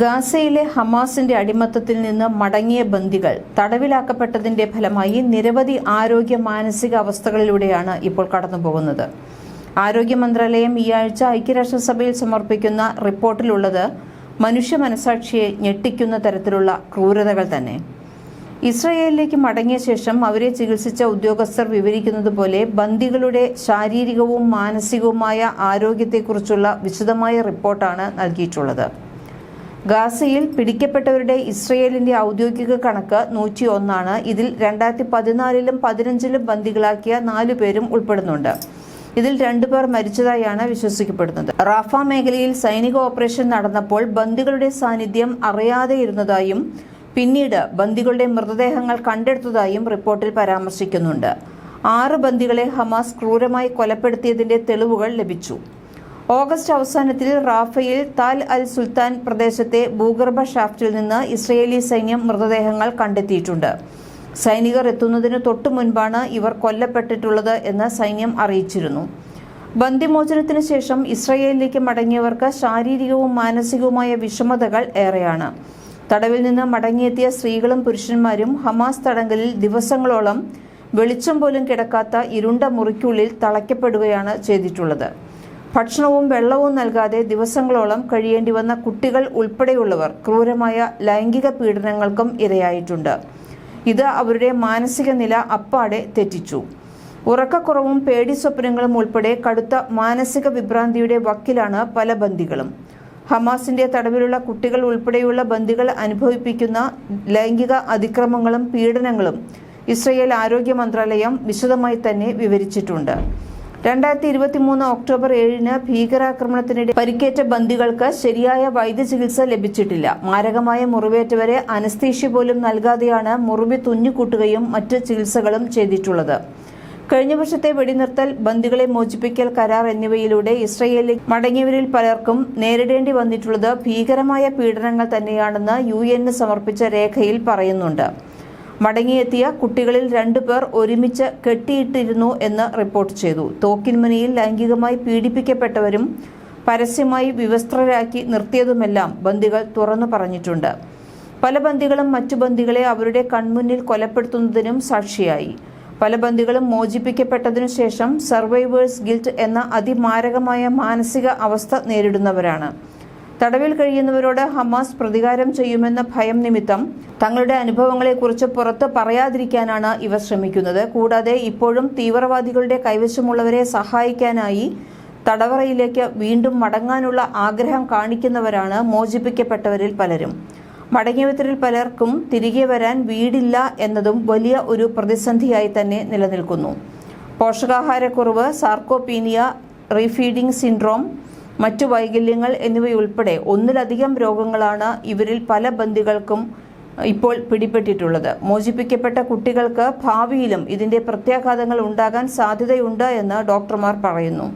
ഗാസയിലെ ഹമാസിന്റെ അടിമത്തത്തിൽ നിന്ന് മടങ്ങിയ ബന്ദികൾ തടവിലാക്കപ്പെട്ടതിന്റെ ഫലമായി നിരവധി ആരോഗ്യ മാനസിക അവസ്ഥകളിലൂടെയാണ് ഇപ്പോൾ കടന്നുപോകുന്നത്. ആരോഗ്യ മന്ത്രാലയം ഈ ആഴ്ച ഐക്യരാഷ്ട്രസഭയിൽ സമർപ്പിക്കുന്ന റിപ്പോർട്ടിലുള്ളത് മനുഷ്യ മനസാക്ഷിയെ ഞെട്ടിക്കുന്ന തരത്തിലുള്ള ക്രൂരതകൾ തന്നെ. ഇസ്രയേലിലേക്ക് മടങ്ങിയ ശേഷം അവരെ ചികിത്സിച്ച ഉദ്യോഗസ്ഥർ വിവരിക്കുന്നത് പോലെ ബന്ദികളുടെ ശാരീരികവും മാനസികവുമായ ആരോഗ്യത്തെക്കുറിച്ചുള്ള വിശദമായ റിപ്പോർട്ടാണ് നൽകിയിട്ടുള്ളത്. ഗാസയിൽ പിടിക്കപ്പെട്ടവരുടെ ഇസ്രയേലിന്റെ ഔദ്യോഗിക കണക്ക് നൂറ്റി ഒന്നാണ് ഇതിൽ രണ്ടായിരത്തി പതിനാലിലും പതിനഞ്ചിലും ബന്ദികളാക്കിയ നാലു പേരും ഉൾപ്പെടുന്നുണ്ട്. ഇതിൽ രണ്ടുപേർ മരിച്ചതായാണ് വിശ്വസിക്കപ്പെടുന്നത്. റാഫ മേഖലയിൽ സൈനിക ഓപ്പറേഷൻ നടന്നപ്പോൾ ബന്ദികളുടെ സാന്നിധ്യം അറിയാതെ ഇരുന്നതായും പിന്നീട് ബന്ദികളുടെ മൃതദേഹങ്ങൾ കണ്ടെടുത്തതായും റിപ്പോർട്ടിൽ പരാമർശിക്കുന്നുണ്ട്. ആറ് ബന്ദികളെ ഹമാസ് ക്രൂരമായി കൊലപ്പെടുത്തിയതിന്റെ തെളിവുകൾ ലഭിച്ചു. ഓഗസ്റ്റ് അവസാനത്തിൽ റാഫയിൽ താൽ അൽ സുൽത്താൻ പ്രദേശത്തെ ഭൂഗർഭ ഷാഫ്റ്റിൽ നിന്ന് ഇസ്രയേലി സൈന്യം മൃതദേഹങ്ങൾ കണ്ടെത്തിയിട്ടുണ്ട്. സൈനികർ എത്തുന്നതിന് തൊട്ടു മുൻപാണ് ഇവർ കൊല്ലപ്പെട്ടിട്ടുള്ളത് എന്ന് സൈന്യം അറിയിച്ചിരുന്നു. ബന്ദിമോചനത്തിന് ശേഷം ഇസ്രയേലിലേക്ക് മടങ്ങിയവർക്ക് ശാരീരികവും മാനസികവുമായ വിഷമതകൾ ഏറെയാണ്. തടവിൽ നിന്ന് മടങ്ങിയെത്തിയ സ്ത്രീകളും പുരുഷന്മാരും ഹമാസ് തടങ്കലിൽ ദിവസങ്ങളോളം വെളിച്ചം പോലും കിടക്കാത്ത ഇരുണ്ട മുറിക്കുള്ളിൽ തളയ്ക്കപ്പെടുകയാണ് ചെയ്തിട്ടുള്ളത്. ഭക്ഷണവും വെള്ളവും നൽകാതെ ദിവസങ്ങളോളം കഴിയേണ്ടി വന്ന കുട്ടികൾ ഉൾപ്പെടെയുള്ളവർ ക്രൂരമായ ലൈംഗിക പീഡനങ്ങൾക്കും ഇരയായിട്ടുണ്ട്. ഇത് അവരുടെ മാനസിക നില അപ്പാടെ തെറ്റിച്ചു. ഉറക്കക്കുറവും പേടി സ്വപ്നങ്ങളും ഉൾപ്പെടെ കടുത്ത മാനസിക വിഭ്രാന്തിയുടെ വക്കിലാണ് പല ബന്ദികളും. ഹമാസിന്റെ തടവിലുള്ള കുട്ടികൾ ഉൾപ്പെടെയുള്ള ബന്ദികൾ അനുഭവിപ്പിക്കുന്ന ലൈംഗിക അതിക്രമങ്ങളും പീഡനങ്ങളും ഇസ്രയേൽ ആരോഗ്യ മന്ത്രാലയം വിശദമായി തന്നെ വിവരിച്ചിട്ടുണ്ട്. രണ്ടായിരത്തി ഇരുപത്തി മൂന്ന് ഒക്ടോബർ ഏഴിന് ഭീകരാക്രമണത്തിനിടെ പരിക്കേറ്റ ബന്ദികൾക്ക് ശരിയായ വൈദ്യചികിത്സ ലഭിച്ചിട്ടില്ല. മാരകമായ മുറിവേറ്റവരെ അനസ്തീഷ്യ പോലും നൽകാതെയാണ് മുറിവ് തുന്നിക്കൂട്ടുകയും മറ്റ് ചികിത്സകളും ചെയ്തിട്ടുള്ളത്. കഴിഞ്ഞ വർഷത്തെ വെടിനിർത്തൽ ബന്ദികളെ മോചിപ്പിക്കൽ കരാർ എന്നിവയിലൂടെ ഇസ്രയേലിൽ മടങ്ങിയവരിൽ പലർക്കും നേരിടേണ്ടി വന്നിട്ടുള്ളത് ഭീകരമായ പീഡനങ്ങൾ തന്നെയാണെന്ന് യു സമർപ്പിച്ച രേഖയിൽ പറയുന്നുണ്ട്. മടങ്ങിയെത്തിയ കുട്ടികളിൽ രണ്ടുപേർ ഒരുമിച്ച് കെട്ടിയിട്ടിരുന്നു എന്ന് റിപ്പോർട്ട് ചെയ്തു. തോക്കിൻമുനയിൽ ലൈംഗികമായി പീഡിപ്പിക്കപ്പെട്ടവരും പരസ്യമായി വിവസ്ത്രരാക്കി നിർത്തിയതുമെല്ലാം ബന്ദികൾ തുറന്നു പറഞ്ഞിട്ടുണ്ട്. പല ബന്ദികളും മറ്റു ബന്ദികളെ അവരുടെ കൺമുന്നിൽ കൊലപ്പെടുത്തുന്നതിനും സാക്ഷിയായി. പല ബന്ദികളും മോചിപ്പിക്കപ്പെട്ടതിനു ശേഷം സർവൈവേഴ്സ് ഗിൽറ്റ് എന്ന അതിമാരകമായ മാനസിക അവസ്ഥ നേരിടുന്നവരാണ്. തടവിൽ കഴിയുന്നവരോട് ഹമാസ് പ്രതികാരം ചെയ്യുമെന്ന ഭയം നിമിത്തം തങ്ങളുടെ അനുഭവങ്ങളെക്കുറിച്ച് പുറത്ത് പറയാതിരിക്കാനാണ് ഇവർ ശ്രമിക്കുന്നത്. കൂടാതെ ഇപ്പോഴും തീവ്രവാദികളുടെ കൈവശമുള്ളവരെ സഹായിക്കാനായി തടവറയിലേക്ക് വീണ്ടും മടങ്ങാനുള്ള ആഗ്രഹം കാണിക്കുന്നവരാണ് മോചിപ്പിക്കപ്പെട്ടവരിൽ പലരും. മടങ്ങിയവരിൽ പലർക്കും തിരികെ വരാൻ വീടില്ല എന്നതും വലിയ ഒരു പ്രതിസന്ധിയായി തന്നെ നിലനിൽക്കുന്നു. പോഷകാഹാരക്കുറവ് സാർക്കോപീനിയ റീഫീഡിംഗ് സിൻഡ്രോം മറ്റു വൈകല്യങ്ങൾ എന്നിവയുൾപ്പെടെ ഒന്നിലധികം രോഗങ്ങളാണ് ഇവരിൽ പല ബന്ദികൾക്കും ഇപ്പോൾ പിടിപെട്ടിട്ടുള്ളത്. മോചിപ്പിക്കപ്പെട്ട കുട്ടികൾക്ക് ഭാവിയിലും ഇതിന്റെ പ്രത്യാഘാതങ്ങൾ ഉണ്ടാകാൻ സാധ്യതയുണ്ട് എന്ന് ഡോക്ടർമാർ പറയുന്നു.